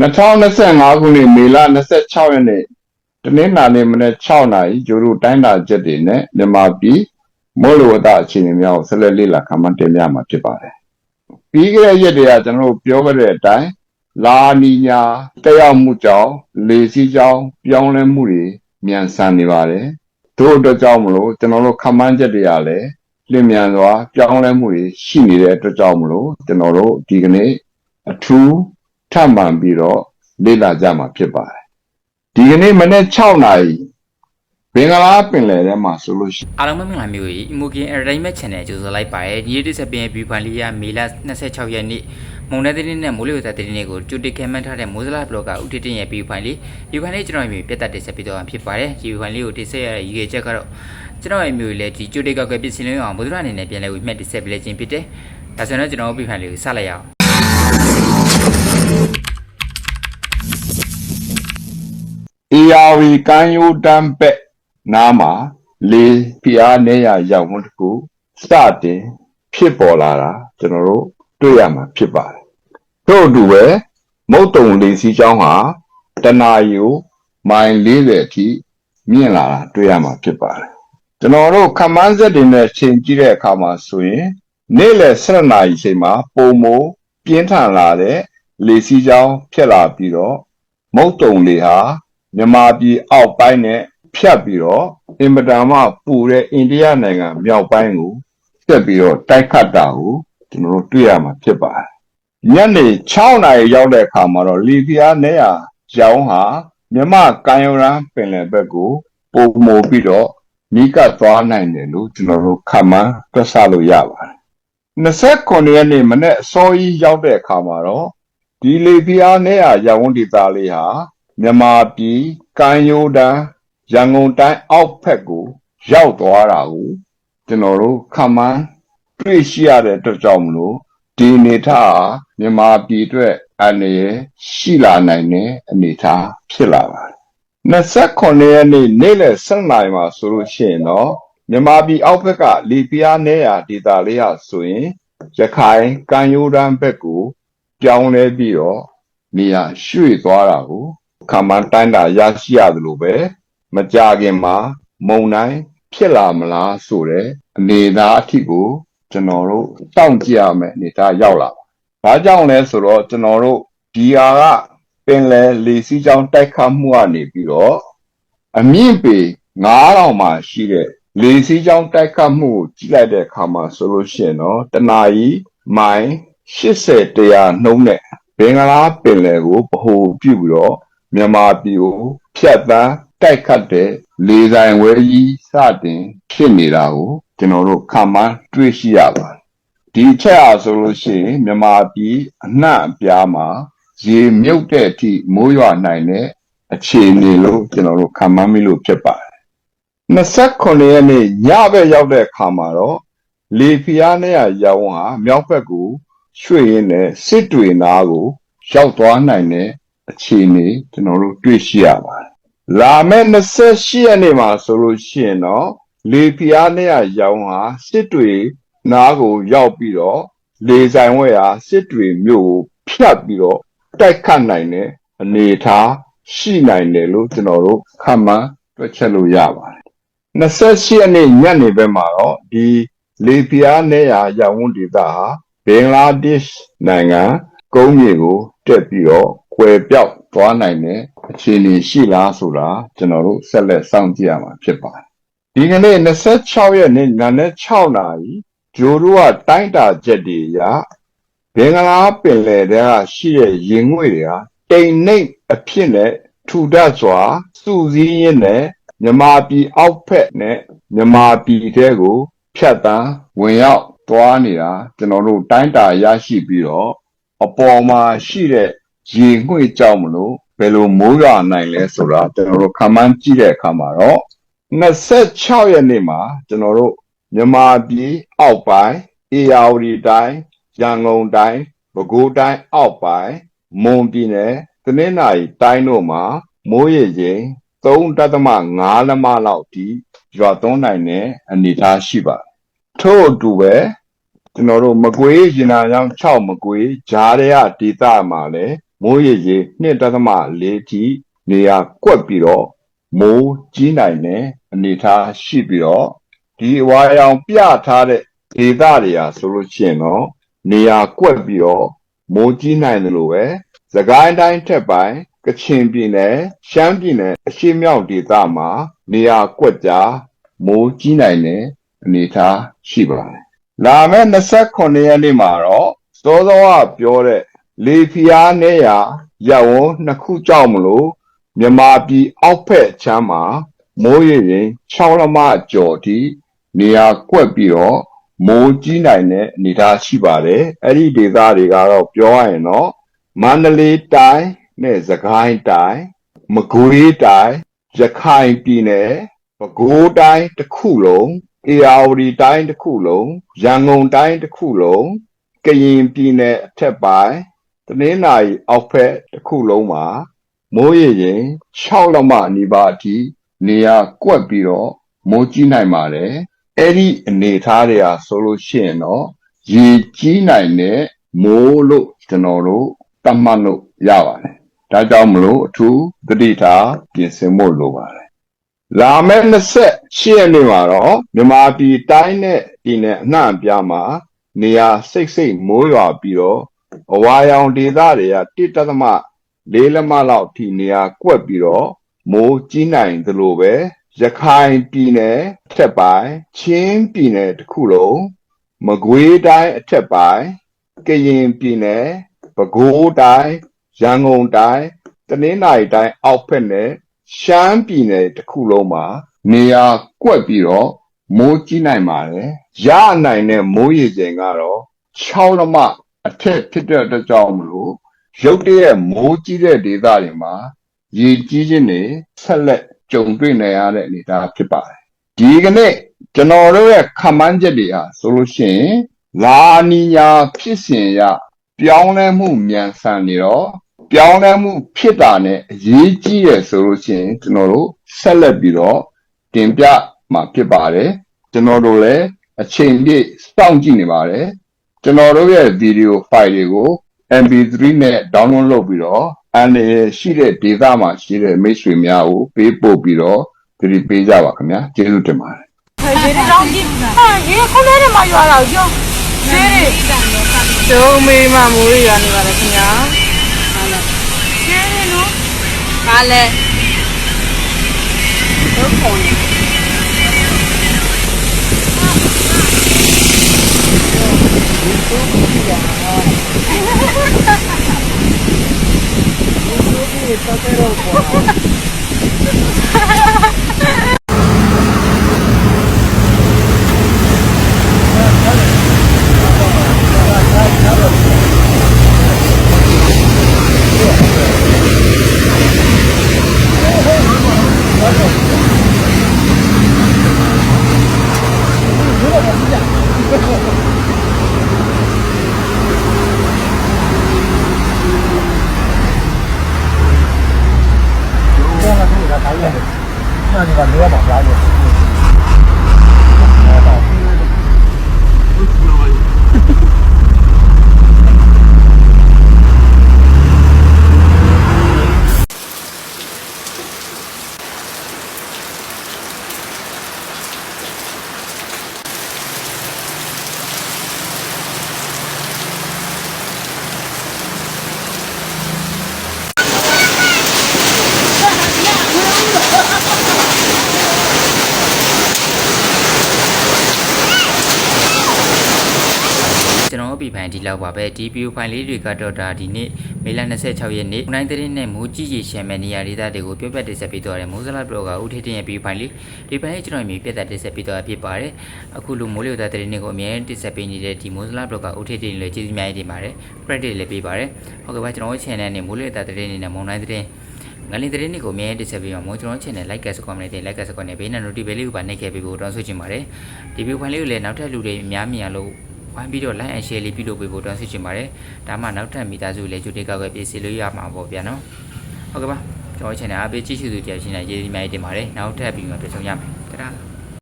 2025ခုနှစ်မေလ26ရက်နေ့တနင်္လာနေ့မနေ့6နာရီဂျိုရူတိုင်းတာချက်တွေနဲ့မြန်မာပြည်မိုးလေဝသအခြေအနေများကိုဆက်လက်လေ့လာခန့်မှန်းတင်ပြမှာဖြစ်ပါတယ်။ပြီးခဲ့တဲ့ရက်တွေကကျွန်တော်တို့ပြောခဲ့တဲ့အတိုင်းလာနီညာတက်ရောက်မှုကြောင့်လေစီးကြောင်းပြောင်းလဲမှုတွေမြန်ဆန်နေပါတယ်။တို့အတွက်ကြောင့်မလို့ကျွန်တော်တို့ခန့်မှန်းချက်တွေကလည်းလျင်မြန်စွာပြောင်းလဲမှုတွေရှိနေတဲ့အတွက်ကြောင့်မလို့ကျွန်တော်တို့ဒီကနေ့အထူး ထပ်မံပြီးတော့လေ့လာကြမှာဖြစ်ပါတယ်ဒီကနေ့မနေ့6နာရီဘင်္ဂလားပင်လယ်ထဲမှာဆိုလို့ရှိရင်အားလုံးပဲမင်္ဂလာမျိုးကြီး Imogen Entertainment Channel ကြိုဆိုလိုက်ပါတယ်ဒီနေ့တစ်ဆက်ပြင် view file လေးရမေလ26ရက်နေ့မုံတဲ့တဲ့နဲ့မိုးလေဝသတဲ့တဲ့ကိုကြိုတင်ခံမှန်းထားတဲ့မိုးစလာ blogger ဦးထစ်တင်ရဲ့ view file လေး view file လေးကျွန်တော်ရဲ့ပြတ်တက်တင်ဆက်ပြီးတော့ဖြစ်ပါတယ်ဒီ view file လေးကိုတင်ဆက်ရတဲ့ရည်ရွယ်ချက်ကတော့ကျွန်တော်ရဲ့မျိုးလေးဒီကြိုတင်ကောက်ကပြင်ဆင်လို့အောင်မိုးစလာအနေနဲ့ပြန်လဲပြီးမှတ်တင်ဆက်ပေးလိုက်ခြင်းဖြစ်တယ်ဒါဆိုတော့ကျွန်တော် view file လေးကိုစလိုက်ရအောင် ARV ကမ်းရိုးတန်းဘက်နားမှာလေဖိအားနည်းရရောက်မှုတစ်ခုစတင်ဖြစ်ပေါ်လာတာကျွန်တော်တို့တွေ့ရမှာဖြစ်ပါတယ်တို့အတူပဲမုတ်တုံလေစီးကြောင်းဟာတနာရီကိုမိုင်40အထိမြင့်လာတာတွေ့ရမှာဖြစ်ပါတယ်ကျွန်တော်တို့ခမန်းဆက်တွေနဲ့ချိန်ကြည့်တဲ့အခါမှာဆိုရင်နေ့လယ်7နာရီချိန်မှာပုံမိုပြင်းထန်လာတဲ့ လေစီးကြောင်းဖြစ်လာပြီးတော့မုတ်တုံလေဟာမြန်မာပြည်အောက်ပိုင်းနဲ့ဖြတ်ပြီးတော့အင်မတန်မှပူတဲ့အိန္ဒိယနိုင်ငံမြောက်ပိုင်းကိုဆက်ပြီးတော့တိုက်ခတ်တာကိုကျွန်တော်တို့တွေ့ရမှာဖြစ်ပါတယ်။ညနေ6နာရီရောက်တဲ့အခါမှာတော့လီဘီယာနဲ့ရရောင်းဟာမြန်မာကမ်းရိုးတန်းပင်လယ်ဘက်ကိုပုံမိုပြီးတော့နီးကပ်သွားနိုင်တယ်လို့ကျွန်တော်တို့ခန့်မှန်းတွက်ဆလို့ရပါတယ်။29ရက်နေ့မနေ့အစောကြီးရောက်တဲ့အခါမှာတော့ ဒီလီဘီယာနဲ့ရရောင်းဒေသလေးဟာမြန်မာပြည်ကမ်းရိုးတန်းရန်ကုန်တိုင်းအောက်ဖက်ကို ရောက်သွားတာကိုကျွန်တော်တို့ခမန်းတွေ့ရှိရတဲ့အတွက်ကြောင့်မလို့ဒီအနေထားဟာမြန်မာပြည်အတွက်အနေရရှိလာနိုင်တဲ့အနေထားဖြစ်လာပါတယ်29ရက်နေ့နေ့လယ်7နာရီမှာဆိုလို့ရှိရင်တော့မြန်မာပြည်အောက်ဘက်ကလီပီယာနေရာဒေသလေးဟာဆိုရင်ရခိုင်ကမ်းရိုးတန်းဘက်ကို ပြောင်းလဲပြီးတော့နေရာရွှေ့သွားတာကိုခါမှန်းတိုင်းတာရရှိရတယ်လို့ပဲမကြခင်မှာမုံတိုင်းဖြစ်လာမလားဆိုတဲ့အနေအထားအထိကိုကျွန်တော်တို့တောင့်ကြည့်ရမယ်အနေအထားရောက်လာပါ။ဒါကြောင့်လဲဆိုတော့ကျွန်တော်တို့ဒီဟာကပင်လယ်လေစီးကြောင်းတိုက်ခတ်မှုကနေပြီးတော့အမြင့်ပေ9000မှာရှိတဲ့လေစီးကြောင်းတိုက်ခတ်မှုကိုကြည့်လိုက်တဲ့အခါမှာဆိုလို့ရှိရင်တော့တနာရီမိုင် 80 100နှုန်းနဲ့ဘင်္ဂလားပင်လယ်ကိုဗဟိုပြုပြီးတော့မြန်မာပြည်ကိုဖြတ်သန်းတိုက်ခတ်တဲ့လေဆိုင်ဝဲကြီးစတင်ဖြစ်နေတာကိုကျွန်တော်တို့ခံမှန်းတွေ့ရှိရပါတယ်။ဒီချက်အားဆိုလို့ရှိရင်မြန်မာပြည်အနှံ့အပြားမှာရေမြုပ်တဲ့အထိမိုးရွာနိုင်တဲ့အခြေအနေလို့ကျွန်တော်တို့ခံမှန်းမိလို့ဖြစ်ပါတယ်။29ရက်နေ့ညဘက်ရောက်တဲ့အခါမှာတော့လေဖီယာနဲ့ရောင်းဟာမြောက်ဘက်ကို ရွှေ့ရင်းနဲ့စစ်တွေနားကိုရောက်သွားနိုင်တဲ့အခြေအနေကျွန်တော်တို့တွေ့ရှိရပါတယ်။လာမယ့်28ရက်နေ့မှာဆိုလို့ရှိရင်တော့လေပြားနဲ့ရောင်းဟာစစ်တွေနားကိုရောက်ပြီးတော့လေဆိုင်ဝဲဟာစစ်တွေမြို့ကိုဖြတ်ပြီးတော့တိုက်ခတ်နိုင်တဲ့အနေအထားရှိနိုင်တယ်လို့ကျွန်တော်တို့ခန့်မှန်းတွက်ချက်လို့ရပါတယ်။28ရက်နေ့ညနေဘက်မှာတော့ဒီလေပြားနဲ့ရောင်းဝန်ဒေသဟာဘ င်္ဂလားဒေ့ရှ်နိုင်ငံကုန်းမြေကိုတက်ပြီးတော့ကွယ်ပြောက်သွားနိုင်တဲ့အခြေအနေရှိလားဆိုတာကျွန်တော်တို့ဆက်လက်စောင့်ကြည့်ရမှာဖြစ်ပါတယ်။ဒီကနေ့26ရက်နေ့နာနဲ့6နာရီဂျိုတို့ကတိုင်းတာချက်တွေအရဘင်္ဂလားပင်လယ်ထဲကရှိတဲ့ရင်ငွေတွေဟာတိမ်နှိပ်အဖြစ်နဲ့ထူထပ်စွာစုစည်းရင်းနဲ့မြမာပြည်အောက်ဖက်နဲ့မြမာပြည်ထဲကိုဖြတ်တန်းဝင်ရောက် သွားနေတာကျွန်တော်တို့တိုင်းတာရရှိပြီးတော့အပေါ်မှာရှိတဲ့ရေငွေ့ကြောင့်မလို့ဘယ်လိုမိုးရွာနိုင်လဲဆိုတာကျွန်တော်တို့ခန့်မှန်းကြည့်တဲ့အခါမှာတော့26ရက်နေ့မှာကျွန်တော်တို့မြန်မာပြည်အောက်ပိုင်းအေရဝတီတိုင်းရန်ကုန်တိုင်းပဲခူးတိုင်းအောက်ပိုင်းမွန်ပြည်နယ်တနင်္သာရီတိုင်းတို့မှာမိုးရေချိန်3.5လမလောက်ထိရွာသွန်းနိုင်တဲ့အနေအထားရှိပါတယ်ထို့အတူပဲ ကျွန်တော်တို့မကွေးရင်နာကြောင့်6မကွေးဂျားရဲဒေသမှာလည်းမိုးရေကြီး2.4ထိနေရာကွက်ပြီးတော့မိုးကြီးနိုင်တဲ့အနေအထားရှိပြီးတော့ဒီအဝါရောင်ပြထားတဲ့ဒေသတွေဟာဆိုလို့ရှိရင်တော့နေရာကွက်ပြီးတော့မိုးကြီးနိုင်တယ်လို့ပဲသကိုင်းတိုင်းထက်ပိုင်းကချင်ပြည်နယ်ရှမ်းပြည်နယ်အရှေ့မြောက်ဒေသမှာနေရာကွက်ကြားမိုးကြီးနိုင်တဲ့အနေအထားရှိပါတယ် လာမယ့်29ရက်နေ့မှာတော့စောစောကပြောတဲ့လေဖျားနေရရပ်ဝန်းနှစ်ခုကြောင့်မလို့မြန်မာပြည်အောက်ဖက်ချမ်းမှာမိုးရေရင်6လမကျော်အထိနေရာကွက်ပြီးတော့မိုးကြီးနိုင်တဲ့အနေအထားရှိပါတယ်အဲ့ဒီဒေသတွေကတော့ပြောရရင်တော့မန္တလေးတိုင်းနဲ့စကိုင်းတိုင်းမကွေးတိုင်းရခိုင်ပြည်နယ်ပဲခူးတိုင်းတစ်ခုလုံး အေရဝတီတိုင်းတစ်ခုလုံးရန်ကုန်တိုင်းတစ်ခုလုံးကရင်ပြည်နယ်အထက်ပိုင်းတနင်္သာရီအောက်ဖက်တစ်ခုလုံးမှာမိုးရေရင်6လမနီးပါးအထိနေရာကွက်ပြီးတော့မိုးကြီးနိုင်ပါတယ်အဲ့ဒီအနေအထားတွေဟာဆိုလို့ရှိရင်တော့ရေကြီးနိုင်တဲ့မိုးလို့ကျွန်တော်တို့သတ်မှတ်လို့ရပါတယ်ဒါကြောင့်မလို့အထူးသတိထားပြင်ဆင်ဖို့လိုပါတယ် လာမယ့်28ရက်နေ့မှာတော့မြန်မာပြည်တိုင်းနဲ့ပြည်နယ်အနှံ့အပြားမှာနေရာစိတ်စိတ်မိုးရွာပြီးတော့အဝါရောင်ဒေသတွေကတစ်တသမ၄လက်မလောက်အထိနေရာကွက်ပြီးတော့မိုးကြီးနိုင်သလိုပဲရခိုင်ပြည်နယ်အထက်ပိုင်းချင်းပြည်နယ်တစ်ခုလုံးမကွေးတိုင်းအထက်ပိုင်းကရင်ပြည်နယ်ပဲခူးတိုင်းရန်ကုန်တိုင်းတနင်္သာရီတိုင်းအောက်ဖက်နဲ့ ရှမ်းပြည်နယ်တစ်ခုလုံးမှာနေရာကွက်ပြီးတော့မိုးကြီးနိုင်ပါတယ်။ရနိုင်တဲ့မိုးရေချိန်ကတော့6လမအထက်ဖြစ်တဲ့အတွက်ကြောင့်မလို့ရုတ်တရက်မိုးကြီးတဲ့ဒေသတွေမှာရေကြီးခြင်းတွေဆက်လက်ကြုံတွေ့နေရတဲ့အနေအထားဖြစ်ပါတယ်။ဒီကနေ့ကျွန်တော်တို့ရဲ့ခန့်မှန်းချက်တွေဟာဆိုလို့ရှိရင်လာနီညာဖြစ်စဉ်ရပြောင်းလဲမှုမြန်ဆန်နေတော့ ပြောင်းလဲမှုဖြစ်တာနဲ့အရေးကြီးရဆိုလို့ရှိရင်ကျွန်တော်တို့ဆက်လက်ပြီးတော့တင်ပြမှာဖြစ်ပါတယ်ကျွန်တော်တို့လည်းအချိန်ပြည့်စောင့်ကြည့်နေပါတယ်ကျွန်တော်တို့ရဲ့ဗီဒီယိုဖိုင်တွေကို MP3 နဲ့ download လုပ်ပြီးတော့အန်ရရှိတဲ့ data မှာရှိတဲ့မိတ်ဆွေများကိုပေးပို့ပြီးတော့ကြည့်ပေးကြပါခင်ဗျာကျေးဇူးတင်ပါတယ်ရေတောင်ကြီးဟာရေခုံးထဲထဲမှာရွာတော့ကျောင်းရေတွေကျုံမေးမှမိုးရရနေပါလေခင်ဗျာရေတွေနော် 啥嘞？都可的。啊啊！你都去干了？哈哈哈哈哈！ ဒီလောက်ပါပဲဒီဗီဒီယိုဖိုင်လေးတွေကတော့ဒါဒီနေ့မေလ26ရက်နေ့နိုင်တဲ့နဲ့မိုးကြီးကြီးရှမ်းမဲ့နေရာဒေသတွေကိုပြောပြတင်ဆက်ပေးသွားတယ်မိုးစလာဘလော့ကဦးထေးတင်ရဲ့ဗီဒီယိုဖိုင်လေးဒီဖိုင်လေးကျွန်တော်မြေပြတ်သက်တင်ဆက်ပေးသွားဖြစ်ပါတယ်အခုလိုမိုးလေဝသသတင်းတွေကိုအများကြီးတင်ဆက်ပေးနေတဲ့ဒီမိုးစလာဘလော့ကဦးထေးတင်လည်းကျေးဇူးများကြီးတင်ပါတယ် credit လည်းပေးပါတယ်ဟုတ်ကဲ့ပါကျွန်တော်တို့ channel နဲ့မိုးလေဝသသတင်းတွေနဲ့မုံတိုင်းသတင်းငလင်သတင်းတွေကိုအများကြီးတင်ဆက်ပေးပါမို့ကျွန်တော် channel like စကွန်နဲ့တင် like စကွန်နဲ့ဘေးနဲ့ notification လေးကိုပါနှိပ်ခဲ့ပေးဖို့တောင်းဆိုချင်ပါတယ်ဒီဗီဒီယိုဖိုင်လေးကိုလည်းနောက်ထပ်လူတွေအများမြင်အောင်လို့ ဝိုင်းပြီးတော့ like and share လေးပြုလုပ်ပေးဖို့တောင်းဆိုချင်ပါတယ်ဒါမှနောက်ထပ်မိသားစုလည်းကြိုတင်ကောက်ွယ်ပြည့်စည်လို့ရမှာပေါ့ဗျာနော်ဟုတ်ကဲ့ပါကျွန်တော် channel အားပေးကြည့်ရှုသူကြည့်ရှင်းနေရေးဒီမိုင်းတင်ပါတယ်နောက်ထပ်ပြီးမှပြန်ဆောင်ရမယ်တဒါ